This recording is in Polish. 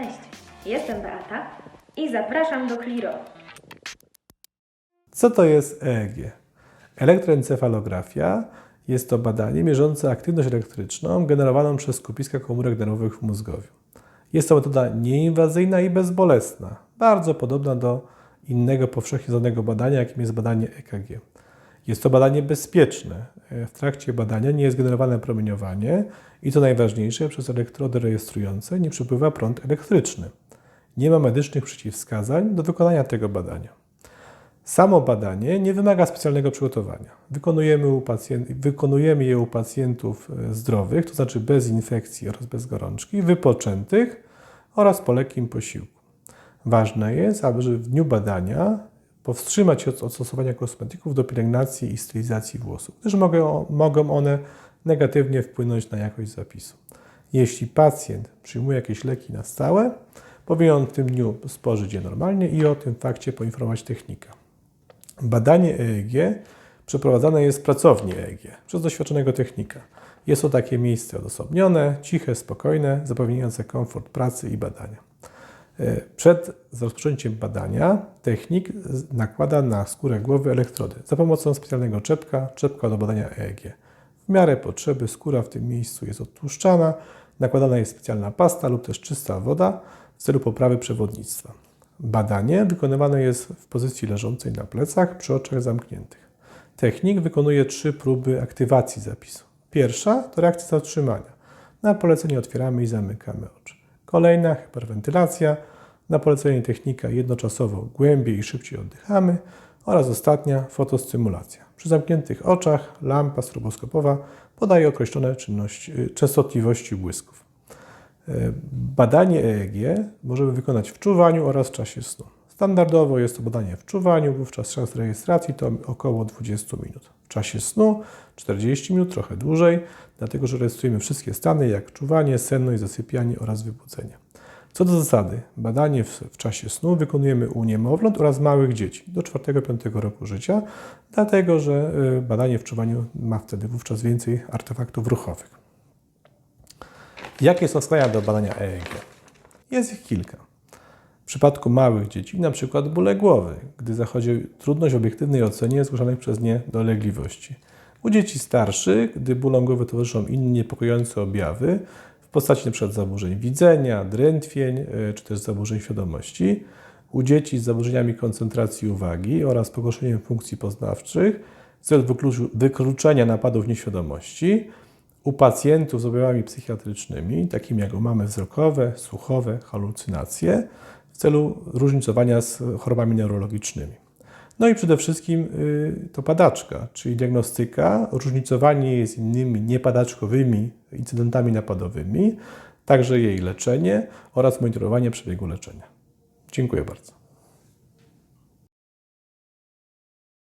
Cześć, jestem Beata i zapraszam do Cliro. Co to jest EEG? Elektroencefalografia jest to badanie mierzące aktywność elektryczną generowaną przez skupiska komórek nerwowych w mózgowiu. Jest to metoda nieinwazyjna i bezbolesna, bardzo podobna do innego powszechnie znanego badania, jakim jest badanie EKG. Jest to badanie bezpieczne. W trakcie badania nie jest generowane promieniowanie i co najważniejsze, przez elektrody rejestrujące nie przepływa prąd elektryczny. Nie ma medycznych przeciwwskazań do wykonania tego badania. Samo badanie nie wymaga specjalnego przygotowania. Wykonujemy, pacjent, wykonujemy je u pacjentów e, zdrowych, to znaczy bez infekcji oraz bez gorączki, wypoczętych oraz po lekkim posiłku. Ważne jest, aby w dniu badania powstrzymać się od stosowania kosmetyków do pielęgnacji i stylizacji włosów, gdyż mogą, mogą one negatywnie wpłynąć na jakość zapisu. Jeśli pacjent przyjmuje jakieś leki na stałe, powinien on w tym dniu spożyć je normalnie i o tym fakcie poinformować technika. Badanie EEG przeprowadzane jest w pracowni EEG przez doświadczonego technika. Jest to takie miejsce odosobnione, ciche, spokojne, zapewniające komfort pracy i badania. E, Przed rozpoczęciem badania technik nakłada na skórę głowy elektrody za pomocą specjalnego czepka, czepka do badania EEG. W miarę potrzeby skóra w tym miejscu jest odtłuszczana, nakładana jest specjalna pasta lub też czysta woda w celu poprawy przewodnictwa. Badanie wykonywane jest w pozycji leżącej na plecach przy oczach zamkniętych. Technik wykonuje trzy próby aktywacji zapisu. Pierwsza to reakcja zatrzymania. Na polecenie otwieramy i zamykamy oczy. Kolejna hiperwentylacja. Na polecenie technika jednoczasowo głębiej i szybciej oddychamy. Oraz ostatnia fotostymulacja. Przy zamkniętych oczach lampa stroboskopowa podaje określone y, częstotliwości błysków. E, Badanie EEG możemy wykonać w czuwaniu oraz w czasie snu. Standardowo jest to badanie w czuwaniu, wówczas czas rejestracji to około 20 minut. W czasie snu 40 minut, trochę dłużej, dlatego że rejestrujemy wszystkie stany jak czuwanie, senność, zasypianie oraz wybudzenie. Co do zasady, badanie w, w czasie snu wykonujemy u niemowląt oraz małych dzieci do 4-5 roku życia, dlatego że y, badanie w czuwaniu ma wtedy wówczas więcej artefaktów ruchowych. Jakie są wskazania do badania EEG? Jest ich kilka. W przypadku małych dzieci, przykład bóle głowy, gdy zachodzi trudność obiektywnej ocenie zgłaszanych przez nie dolegliwości. U dzieci starszych, gdy bólom głowy towarzyszą inne niepokojące objawy postaci np. zaburzeń widzenia, drętwień y, czy też zaburzeń świadomości. U dzieci z zaburzeniami koncentracji uwagi oraz pogorszeniem funkcji poznawczych w celu wykluczenia napadów nieświadomości u pacjentów z objawami psychiatrycznymi, takimi jak omamy wzrokowe, słuchowe, halucynacje, w celu różnicowania z chorobami neurologicznymi. No i przede wszystkim y, to padaczka, czyli diagnostyka, różnicowanie jej z innymi niepadaczkowymi incydentami napadowymi, także jej leczenie oraz monitorowanie przebiegu leczenia. Dziękuję bardzo.